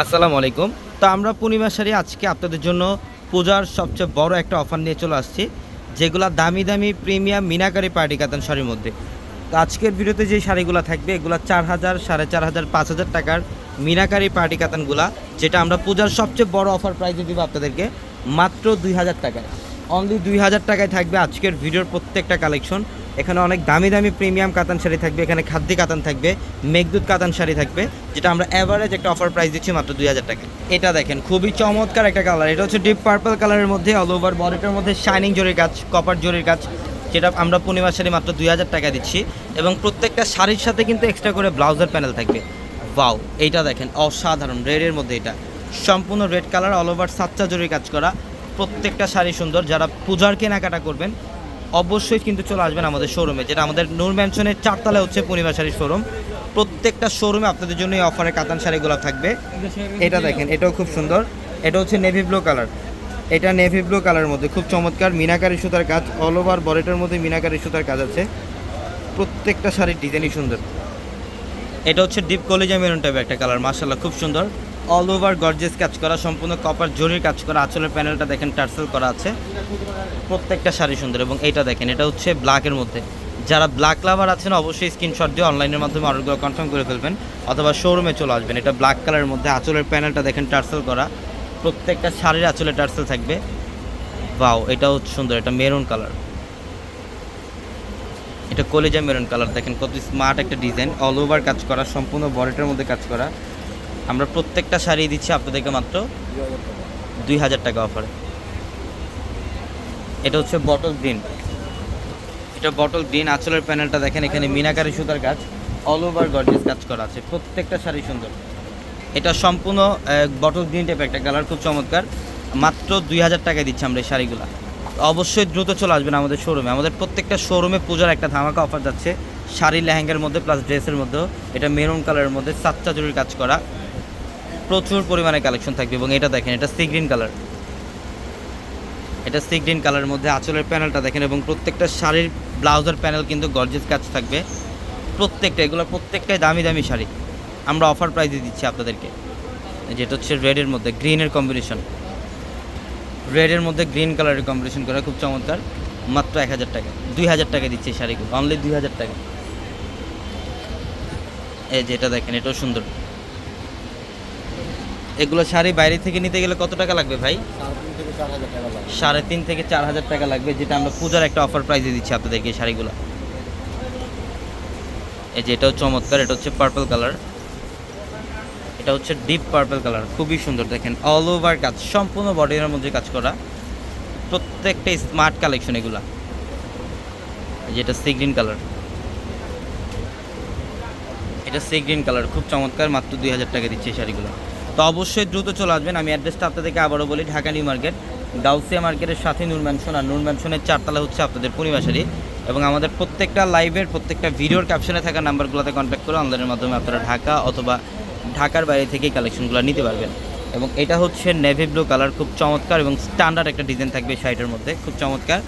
আসসালামু আলাইকুম। তো আমরা পূর্ণিমা শাড়ি আজকে আপনাদের জন্য পূজার সবচেয়ে বড় একটা অফার নিয়ে চলে আসছি, যেগুলো দামি দামি প্রিমিয়াম মিনাকারি পার্টি কাতান শাড়ির মধ্যে। তো আজকের ভিডিওতে যে শাড়িগুলো থাকবে, এগুলো চার হাজার, সাড়ে চার হাজার, পাঁচ হাজার টাকার মিনাকারি পার্টি কাতানগুলা, যেটা আমরা পূজার সবচেয়ে বড় অফার প্রাইজে দিব আপনাদেরকে, মাত্র দুই হাজার টাকায়। অনলি দুই হাজার টাকায় থাকবে আজকের ভিডিওর প্রত্যেকটা কালেকশন এখানে অনেক দামি দামি প্রিমিয়াম কাতান শাড়ি থাকবে, এখানে খাদ্যি কাতান থাকবে, মেঘদুত কাতান শাড়ি থাকবে, যেটা আমরা অ্যাভারেজ একটা অফার প্রাইস দিচ্ছি মাত্র দুই হাজার টাকা এটা দেখেন, খুবই চমৎকার একটা কালার এটা হচ্ছে ডিপ পার্পল কালারের মধ্যে অল ওভার বডিটার মধ্যে শাইনিং জরির কাজ কপার জরির কাজ, যেটা আমরা পূর্ণিমা শাড়ি মাত্র দুই হাজার টাকা দিচ্ছি। এবং প্রত্যেকটা শাড়ির সাথে কিন্তু এক্সট্রা করে ব্লাউজের প্যানেল থাকবে। বাউ এইটা দেখেন, অসাধারণ রেডের মধ্যে এটা। সম্পূর্ণ রেড কালার অল ওভার সাতটা জরির কাজ করা। প্রত্যেকটা শাড়ি সুন্দর। যারা পূজার কেনাকাটা করবেন, অবশ্যই কিন্তু চলে আসবেন আমাদের শোরুমে যেটা আমাদের নূর ম্যানশনের চারতলা হচ্ছে পূর্ণিমা শাড়ির শোরুম প্রত্যেকটা শোরুমে আপনাদের জন্য এই অফারে কাতান শাড়িগুলো থাকবে। এটা দেখেন, এটাও খুব সুন্দর। এটা হচ্ছে নেভি ব্লু কালার এটা নেভি ব্লু কালারের মধ্যে খুব চমৎকার মিনাকারি সুতার কাজ অল ওভার বরেটার মধ্যে মিনাকারি সুতার কাজ আছে। প্রত্যেকটা শাড়ির ডিজাইনই সুন্দর। এটা হচ্ছে ডিপ কলেজা মেরুন টাইপের একটা কালার মার্শাল্লাহ খুব সুন্দর। অল ওভার গর্জেস কাজ করা, সম্পূর্ণ কপার জরির কাজ করা, আঁচলের প্যানেলটা দেখেন, টার্সেল করা আছে। প্রত্যেকটা শাড়ি সুন্দর, এবং এটা দেখেন, এটা হচ্ছে ব্ল্যাকের মধ্যে। যারা ব্ল্যাক লাভার আছেন, অবশ্যই স্ক্রিনশট দিয়ে অনলাইনের মাধ্যমে অর্ডারগুলো কনফার্ম করে ফেলবেন, অথবা শোরুমে চলে আসবেন। এটা ব্ল্যাক কালারের মধ্যে, আঁচলের প্যানেলটা দেখেন, টার্সেল করা। প্রত্যেকটা শাড়ির আঁচলে টার্সেল থাকবে। বাও এটাও সুন্দর, এটা মেরুন কালার এটা কলেজা মেরুন কালার দেখেন কত স্মার্ট একটা ডিজাইন অল ওভার কাজ করা, সম্পূর্ণ বডিটার মধ্যে কাজ করা। আমরা প্রত্যেকটা শাড়ি দিচ্ছি আপনাদেরকে মাত্র দুই হাজার টাকা অফারে এটা হচ্ছে বটল গ্রিন এটা বটল গ্রিন আঁচলের প্যানেলটা দেখেন, এখানে মিনাকারি সুতার কাজ অল ওভার গর্জিয়াস কাজ করা আছে, প্রত্যেকটা শাড়ি সুন্দর। এটা সম্পূর্ণ বটল গ্রিন টাইপের একটা কালার খুব চমৎকার। মাত্র দুই হাজার টাকায় দিচ্ছি আমরা এই শাড়িগুলো। অবশ্যই দ্রুত চলে আসবেন আমাদের শোরুমে আমাদের প্রত্যেকটা শোরুমে পূজার একটা ধামাকা অফার যাচ্ছে শাড়ি লেহেঙ্গার মধ্যে প্লাস ড্রেসের মধ্যেও। এটা মেরুন কালারের মধ্যে, সাতটা জরির কাজ করা। প্রচুর পরিমাণে কালেকশন থাকবে এবং এটা দেখেন, এটা সি গ্রিন কালার এটা সি গ্রিন কালারের মধ্যে আঁচলের প্যানেলটা দেখেন এবং প্রত্যেকটা শাড়ির ব্লাউজের প্যানেল কিন্তু গর্জেস কাজ থাকবে। প্রত্যেকটা, এগুলো প্রত্যেকটাই দামি দামি শাড়ি। আমরা অফার প্রাইসে দিচ্ছি আপনাদেরকে। যেটা হচ্ছে রেডের মধ্যে গ্রিনের কম্বিনেশন রেডের মধ্যে গ্রিন কালারের কম্বিনেশন করা খুব চমৎকার। মাত্র এক হাজার টাকা। দুই হাজার টাকা দিচ্ছে এই শাড়িগুলো। অনলি দুই হাজার টাকা। এই যেটা দেখেন, এটাও সুন্দর। এগুলো শাড়ি বাইরে থেকে নিতে গেলে কত টাকা লাগবে ভাই? সাড়ে তিন থেকে চার হাজার টাকা লাগবে, যেটা আমরা পূজার একটা অফার প্রাইসে দিচ্ছি আপনাদেরকে শাড়িগুলো। এই যে এটাও চমৎকার, এটা হচ্ছে পার্পল কালার এটা হচ্ছে ডিপ পার্পল কালার খুবই সুন্দর, দেখেন অল ওভার কাজ, সম্পূর্ণ বডির মধ্যে কাজ করা। প্রত্যেকটা স্মার্ট কালেকশন এগুলা। এই যে এটা সি গ্রিন কালার এটা সি গ্রিন কালার খুব চমৎকার, মাত্র দুই হাজার টাকা দিচ্ছে এই শাড়িগুলো। তো অবশ্যই দ্রুত চলে আসবেন। আমি অ্যাড্রেসটা আপনাদেরকে আবারও বলি, ঢাকা নিউ মার্কেট, গাউসিয়া মার্কেটের সাথে নূর ম্যানশন আর নূর ম্যানশনের চারতলা হচ্ছে আপনাদের পূর্ণিমাশারি এবং আমাদের প্রত্যেকটা লাইভের প্রত্যেকটা ভিডিওর ক্যাপশনে থাকা নাম্বারগুলোতে কন্ট্যাক্ট করে অনলাইনের মাধ্যমে আপনারা ঢাকা অথবা ঢাকার বাইরে থেকেই কালেকশনগুলো নিতে পারবেন। এবং এটা হচ্ছে নেভি ব্লু কালার খুব চমৎকার এবং স্ট্যান্ডার্ড একটা ডিজাইন থাকবে শাড়িটার মধ্যে, খুব চমৎকার।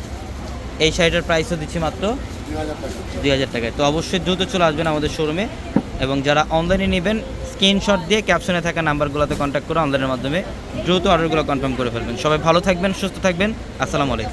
এই শাড়িটার প্রাইসও দিচ্ছি মাত্র দুই হাজার টাকায়। তো অবশ্যই দ্রুত চলে আসবেন আমাদের শোরুমে এবং যারা অনলাইনে নেবেন স্ক্রিনশট দিয়ে ক্যাপশনে থাকা নাম্বারগুলোতে কন্ট্যাক্ট করে অনলাইনের মাধ্যমে দ্রুত অর্ডারগুলো কনফার্ম করে ফেলবেন। সবাই ভালো থাকবেন, সুস্থ থাকবেন। আসসালামু আলাইকুম।